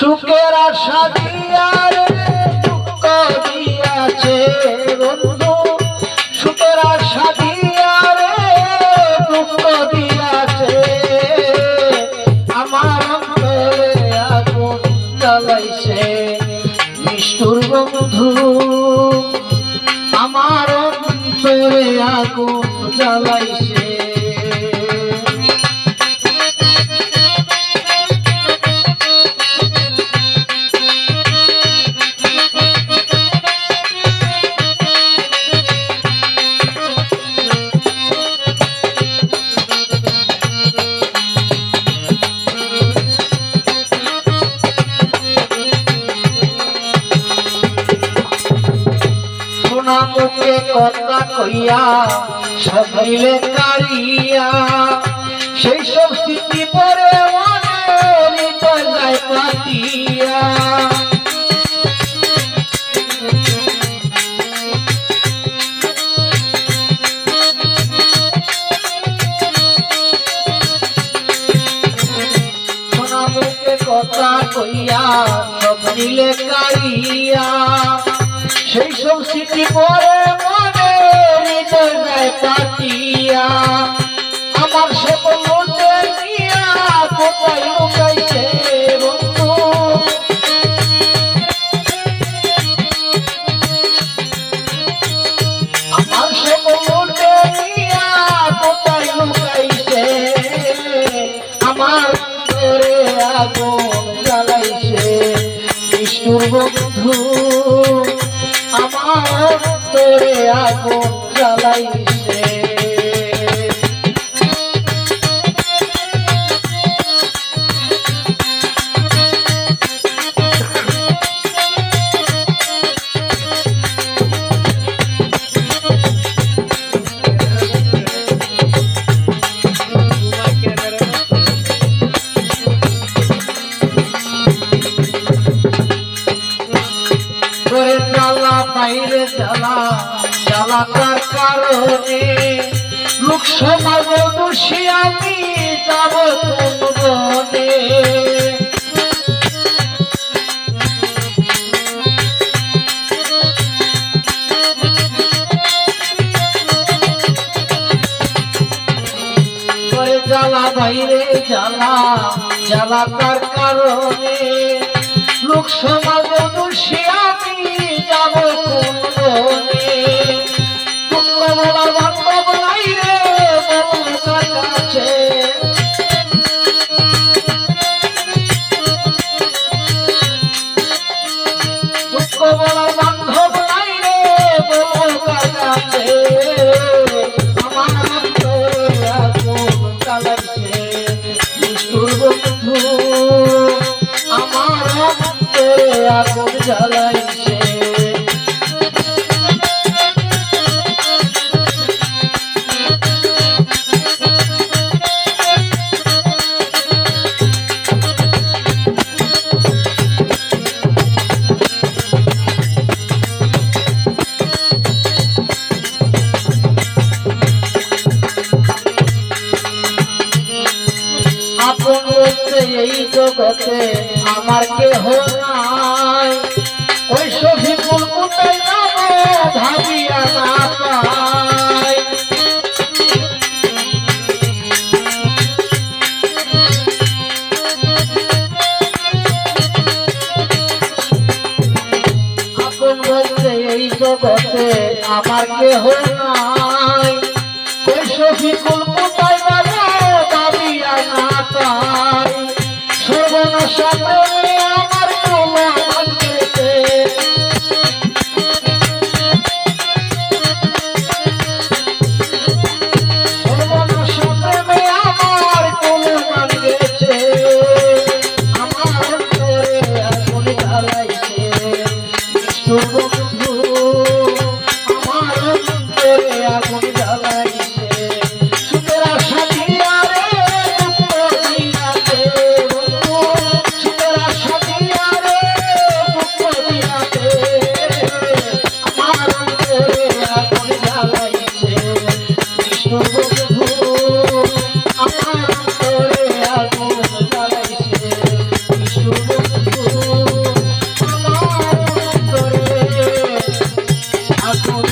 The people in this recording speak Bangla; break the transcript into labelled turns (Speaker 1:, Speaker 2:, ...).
Speaker 1: সুখের আশা দিয়ার দুঃখ দিয়াছে বন্ধু। সুখের আশা দিয়ার দুঃখ দিয়াছে। আমার অন্তরে আগুন জ্বালাইছে। নিষ্ঠুর বন্ধু, আমার অন্তরে আগুন জ্বালাইছে। সোনা মুখে কথা কইয়া সবাইলে কারিয়া। সেই সব স্মৃতি পরে মুখে কথা কইয়া সব দিলে কারিয়া। সেই সব স্মৃতি পরে মনে হৃদয় কাটিয়া আমার সব মনে নিয়া কোথায় লুকাইছে বন্ধু? আমার সব মনে নিয়া কোথায় আমার ঘরে আগুন জ্বালাইছে। বিষ্ণুর বন্ধু। আমার তোরে আগুন জ্বালাইছে। করে জ্বালা বাইরে জ্বালা জ্বালা তার কারণে। লোক সমাজ দোষী, আমি যাব বনে। জ্বালা জ্বালা তার কারণে। লোক দোষী আগুন জ্বালাইছে। জগতে আমার কেহ এই জগতে আমার কেহ নাই। ওই ফুল কোথায় ভাবিয়া না পাই। Thank you. I'll